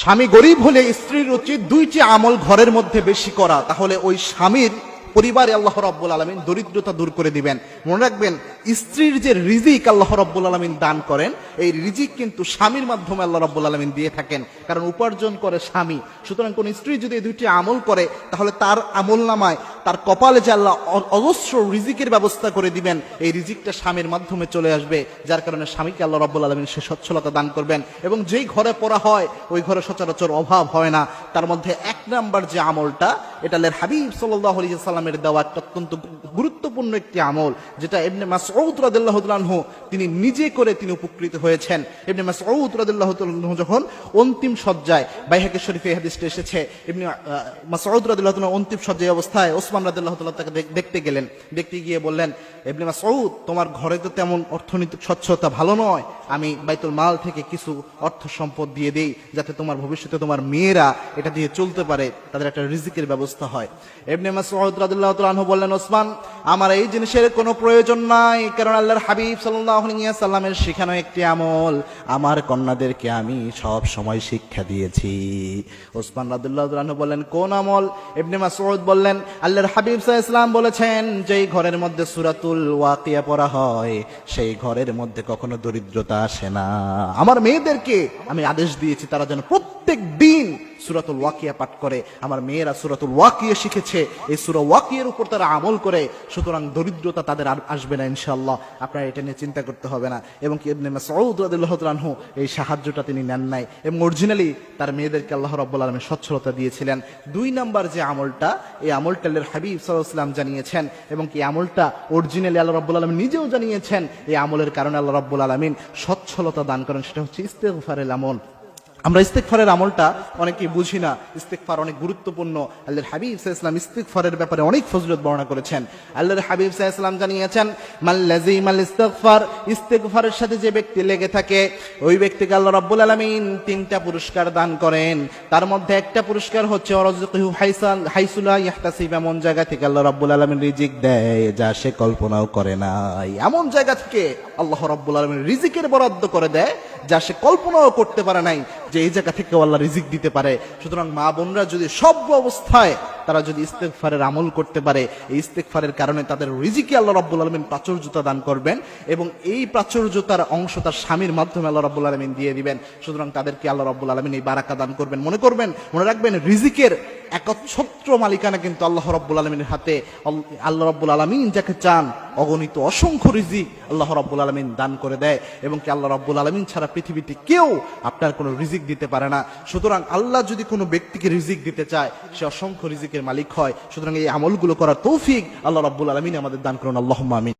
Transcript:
স্বামী গরিব হলে স্ত্রীর উচিত দুইটি আমল ঘরের মধ্যে বেশি করা। তাহলে ওই স্বামীর পরিবারে আল্লাহ রব্বুল আলমিন দরিদ্রতা দূর করে দিবেন। মনে রাখবেন স্ত্রীর যে রিজিক আল্লাহ রব্বুল আলমিন দান করেন, এই রিজিক কিন্তু স্বামীর মাধ্যমে আল্লাহ রব্বুল আলমিন দিয়ে থাকেন। কারণ উপার্জন করে স্বামী। সুতরাং কোন স্ত্রী যদি এই দুইটি আমল করে, তাহলে তার আমল নামায় তার কপালে যে আল্লাহ অজস্র রিজিকের ব্যবস্থা করে দিবেন, এই রিজিকটা স্বামীর মাধ্যমে চলে আসবে, যার কারণে স্বামীকে আল্লাহ রব্বুল আলমিন সে সচ্ছলতা দান করবেন। এবং যেই ঘরে পড়া হয়, ওই ঘরে সচরাচর অভাব হয় না। তার মধ্যে এক নাম্বার যে আমলটা, এটা হাবিব সাল্লাহ সাল্লামের দেওয়া একটা অত্যন্ত গুরুত্বপূর্ণ একটি আমল, যেটা এমনি মাসউদ রাদিল্লাহু তাআলাহু তিনি নিজে করে তিনি উপকৃত হয়েছেন। এমনি মাসউদ রাদিল্লাহু তাআলাহু যখন অন্তিম সজ্জায় বাইহাকে শরীফে হাদিসটা এসেছে এমনি মাসউদ রাদিল্লাহু অন্তিম সজ্জায় অবস্থায় ওসমান রাদিল্লাহু তাআলা তাকে দেখ- দেখতে গেলেন। দেখতে গিয়ে বললেন এমনি মাসউদ, তোমার ঘরে তো তেমন অর্থনৈতিক স্বচ্ছতা ভালো নয়। আমি বাইতুল মাল থেকে কিছু অর্থ সম্পদ দিয়ে দেই, যাতে তোমার ভবিষ্যতে তোমার মেয়েরা এটা দিয়ে চলতে পারে, তাদের একটা রিজিকের ব্যবস্থা হয়। এমনি মাসউদ রাদিল্লাহু তাআলা বললেন, ওসমান, আমার এই জিনিসের কোনো প্রয়োজন নাই। কারণ আল্লাহর হাবিব সাল্লামের শেখানো একটি আমল, আমার কন্যাদেরকে আমি সব সময় শিক্ষা দিয়েছি। ওসমান রাদিল্লাহু বললেন, কোন আমল? ইবনে মাসউদ বললেন, আল্লাহর হাবিব আলাইহি বলেছেন, যেই ঘরের মধ্যে সুরাতুল ওয়াকিয়া পড়া হয়, সেই ঘরের মধ্যে কখনো দরিদ্রতা আসে না। আমার মেয়েদেরকে আমি আদেশ দিয়েছি, তারা যেন প্রত্যেক দিন সুরাতুল ওয়াকিয়া পাঠ করে। আমার মেয়েরা সুরাতুল ওয়াকিয়া শিখেছে। এই সুরা ওয়াকিয়ার উপর তারা আমল করে। সুতরাং দরিদ্রতা তাদের আর আসবে না ইনশাল্লাহ আপনারা এটা নিয়ে চিন্তা করতে হবে না। এবং কি ইবনে মাসউদ রাদিয়াল্লাহু তাআলা আনহু এই সাহায্যটা তিনি নেন নাই। এবং অরিজিনালি তার মেয়েদেরকে আল্লাহ রাব্বুল আলামিন সচ্ছলতা দিয়েছিলেন। দুই নাম্বার যে আমলটা, এই আমলটা আল্লাহর হাবিব সাল্লাল্লাহু আলাইহি জানিয়েছেন। এবং কি আমলটা অরিজিনালি আল্লাহ রাব্বুল আলামিন নিজেও জানিয়েছেন, এই আমলের কারণে আল্লাহ রাব্বুল আলামিন সচ্ছলতা দান করেন। সেটা হচ্ছে ইস্তেগফারের আমল। আমরা ইস্তেকফারের আমলটা অনেকেই বুঝি না। ইস্তেকফার অনেক গুরুত্বপূর্ণ। আল্লাহর হাবিব সাহা ইসলাম ইস্তেকফারের ব্যাপারে অনেক ফজলত বর্ণনা করেছেন। আল্লাহর হাবিব সাহা ইসলাম জানিয়েছেন মাল্লাজি মাল ইস্তেকফার, ইস্তেকফারের সাথে যে ব্যক্তি লেগে থাকে, ওই ব্যক্তিকে আল্লাহ রাব্বুল আলামিন তিনটা পুরস্কার দান করেন। তার মধ্যে একটা পুরস্কার হচ্ছে হাইসুলা ইয়াহতাসিব, এমন জায়গা থেকে আল্লাহ রাব্বুল আলামিন রিজিক দেয় যা সে কল্পনাও করে নাই। এমন জায়গা থেকে আল্লাহ রাব্বুল আলামিন রিজিকের বরাদ্দ করে দেয় যা সে কল্পনাও করতে পারে নাই। যে এই জায়গা থেকে আল্লাহ রিজিক দিতে পারে। সুতরাং মা বোনরা যদি সব অবস্থায় তারা যদি ইস্তেকফারের আমল করতে পারে, এই ইস্তেকফারের কারণে তাদের রিজিকে আল্লাহ রাব্বুল আলমিন প্রাচুর্যতা দান করবেন এবং এই প্রাচুর্যতার অংশ তার স্বামীর মাধ্যমে আল্লাহ রাব্বুল আলমিন দিয়ে দিবেন। সুতরাং তাদেরকে আল্লাহ রাব্বুল আলমিন এই বারাকা দান করবেন। মনে করবেন, মনে রাখবেন রিজিকের একচ্ছত্র মালিকানা কিন্তু আল্লাহ রব্বুল আলমিনের হাতে। আল- আল্লাহ রব্বুল আলমিন যাকে চান, অগণিত অসংখ্য রিজিক আল্লাহ রব্বুল আলমিন দান করে দেয় এবং কি আল্লাহ রব্বুল আলমিন ছাড়া পৃথিবীতে কেউ আপনার কোনো রিজিক দিতে পারে না। সুতরাং আল্লাহ যদি কোনো ব্যক্তিকে রিজিক দিতে চায়, সে অসংখ্য রিজিকের মালিক হয়। সুতরাং এই আমলগুলো করার তৌফিক আল্লাহ রব্বুল আলমিন আমাদের দান করুন। আল্লাহ আমিন।